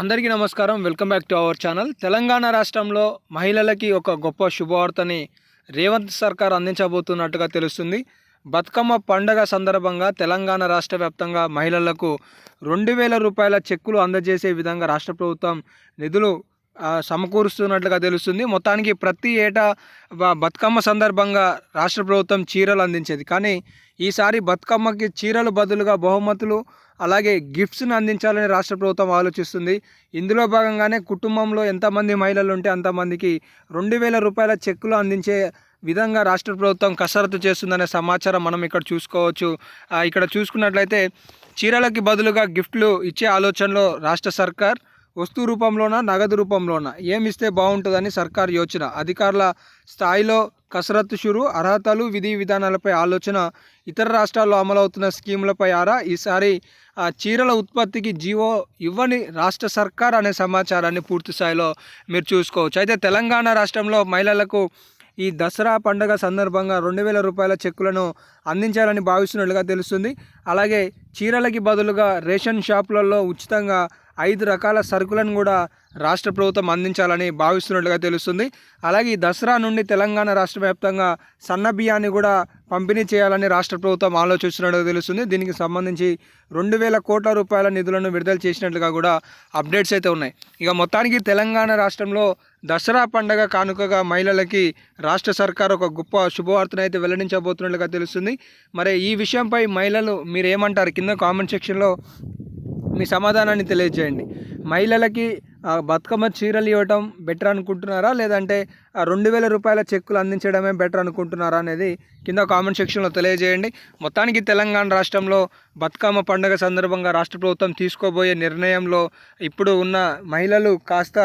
అందరికీ నమస్కారం. Welcome back to our channel. Telangana రాష్ట్రంలో మహిళలకి ఒక గొప్ప శుభవార్తని రేవంత్ సర్కార్ అందించబోతున్నట్టుగా తెలుస్తుంది. బతుకమ్మ పండగ సందర్భంగా తెలంగాణ రాష్ట్ర వ్యాప్తంగా మహిళలకు రెండు వేల రూపాయల చెక్కులు అందజేసే విధంగా రాష్ట్ర ప్రభుత్వం నిధులు సమకూరుస్తున్నట్లుగా తెలుస్తుంది. మొత్తానికి ప్రతి ఏటా బతుకమ్మ సందర్భంగా రాష్ట్ర ప్రభుత్వం చీరలు అందించేది. కానీ ఈసారి బతుకమ్మకి చీరలు బదులుగా బహుమతులు అలాగే గిఫ్ట్స్ని అందించాలని రాష్ట్ర ప్రభుత్వం ఆలోచిస్తుంది. ఇందులో భాగంగానే కుటుంబంలో ఎంతమంది మహిళలు ఉంటే అంతమందికి రెండు వేల రూపాయల చెక్కులు అందించే విధంగా రాష్ట్ర ప్రభుత్వం కసరత్తు చేస్తుందనే సమాచారం మనం ఇక్కడ చూసుకోవచ్చు. ఇక్కడ చూసుకున్నట్లయితే చీరలకి బదులుగా గిఫ్ట్లు ఇచ్చే ఆలోచనలో రాష్ట్ర సర్కార్ వస్తు రూపంలోన నగదు రూపంలోన? ఏమిస్తే బాగుంటుందని సర్కార్ యోచన. అధికారుల స్థాయిలో కసరత్తు షురు అర్హతలు విధి విధానాలపై ఆలోచన ఇతర రాష్ట్రాల్లో అమలవుతున్న స్కీములపై ఆరా ఈసారి ఆ చీరల ఉత్పత్తికి జీవో ఇవ్వని రాష్ట్ర సర్కార్ అనే సమాచారాన్ని పూర్తి స్థాయిలో మీరు చూసుకోవచ్చు. అయితే తెలంగాణ రాష్ట్రంలో మహిళలకు ఈ దసరా పండుగ సందర్భంగా రెండు వేల రూపాయల చెక్కులను అందించాలని భావిస్తున్నట్లుగా తెలుస్తుంది. అలాగే చీరలకి బదులుగా రేషన్ షాపులలో ఉచితంగా ఐదు రకాల సరుకులను కూడా రాష్ట్ర ప్రభుత్వం అందించాలని భావిస్తున్నట్లుగా తెలుస్తుంది. అలాగే ఈ దసరా నుండి తెలంగాణ రాష్ట్ర వ్యాప్తంగా సన్న బియ్యాన్ని కూడా పంపిణీ చేయాలని రాష్ట్ర ప్రభుత్వం ఆలోచిస్తున్నట్లుగా తెలుస్తుంది. దీనికి సంబంధించి రెండు వేల కోట్ల రూపాయల నిధులను విడుదల చేసినట్లుగా కూడా అప్డేట్స్ అయితే ఉన్నాయి. ఇక మొత్తానికి తెలంగాణ రాష్ట్రంలో దసరా పండగ కానుకగా మహిళలకి రాష్ట్ర సర్కార్ ఒక గొప్ప శుభవార్తను అయితే వెల్లడించబోతున్నట్లుగా తెలుస్తుంది. మరి ఈ విషయంపై మహిళలు మీరు ఏమంటారు కింద కామెంట్ సెక్షన్లో మీ సమాధానాన్ని తెలియజేయండి. మహిళలకి బతుకమ్మ చీరలు ఇవ్వటం బెటర్ అనుకుంటున్నారా? లేదంటే రెండు వేల రూపాయల చెక్కులు అందించడమే బెటర్ అనుకుంటున్నారా అనేది కింద కామెంట్ సెక్షన్లో తెలియజేయండి. మొత్తానికి తెలంగాణ రాష్ట్రంలో బతుకమ్మ పండుగ సందర్భంగా రాష్ట్ర ప్రభుత్వం తీసుకోబోయే నిర్ణయంలో ఇప్పుడు ఉన్న మహిళలు కాస్త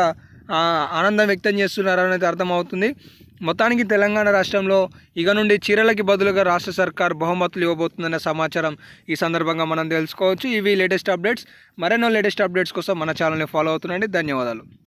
ఆనందం వ్యక్తం చేస్తున్నారనేది అర్థమవుతుంది. మొత్తానికి తెలంగాణ రాష్ట్రంలో ఇక నుండి చీరలకి బదులుగా రాష్ట్ర సర్కార్ బహుమతులు ఇవ్వబోతుందన్న సమాచారం ఈ సందర్భంగా మనం తెలుసుకోవచ్చు. ఇవి లేటెస్ట్ అప్డేట్స్ మరెన్నో లేటెస్ట్ అప్డేట్స్ కోసం మన ఛానల్ని ఫాలో అవుతుండండి. ధన్యవాదాలు.